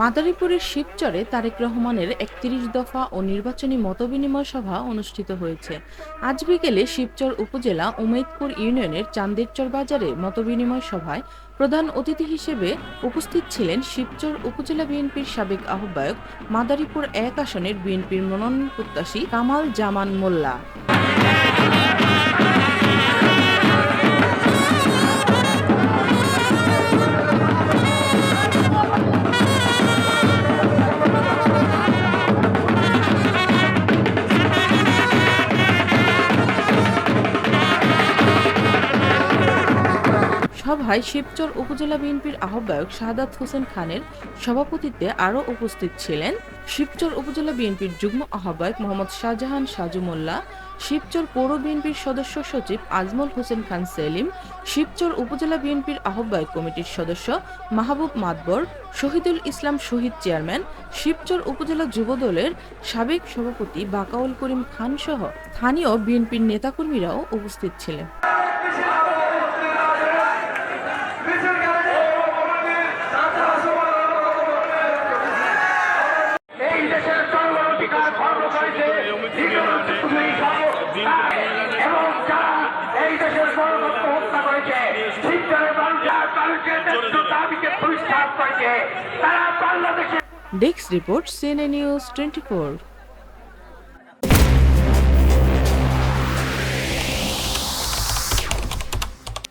মাদারীপুরের শিবচরে তারেক রহমানের একত্রিশ দফা ও নির্বাচনী মতবিনিময় সভা অনুষ্ঠিত হয়েছে। আজ বিকেলে শিবচর উপজেলা উমেদপুর ইউনিয়নের চান্দেরচর বাজারে মতবিনিময় সভায় প্রধান অতিথি হিসেবে উপস্থিত ছিলেন শিবচর উপজেলা বিএনপির সাবেক আহ্বায়ক, মাদারীপুর এক আসনের বিএনপির মনোনয়ন প্রত্যাশী কামাল জামান মোল্লা। সভায় শিবচর উপজেলা বিএনপির আহ্বায়ক শাহাদাত হোসেন খানের সভাপতিত্বে আরও উপস্থিত ছিলেন শিবচর উপজেলা বিএনপির যুগ্ম আহ্বায়ক মোহাম্মদ শাহজাহান সাজু মোল্লা শিবচর পৌর বিএনপির সদস্য সচিব আজমল হোসেন খান সেলিম, শিবচর উপজেলা বিএনপির আহ্বায়ক কমিটির সদস্য মাহবুব মাতবর, শহীদুল ইসলাম শহীদ চেয়ারম্যান, শিবচর উপজেলা যুবদলের সাবেক সভাপতি বাকাউল করিম খান সহ স্থানীয় বিএনপির নেতাকর্মীরাও উপস্থিত ছিলেন। ন্যায্য দাবিকে পরিষ্কার করেছে তারা বাংলাদেশে desk report CNA news twenty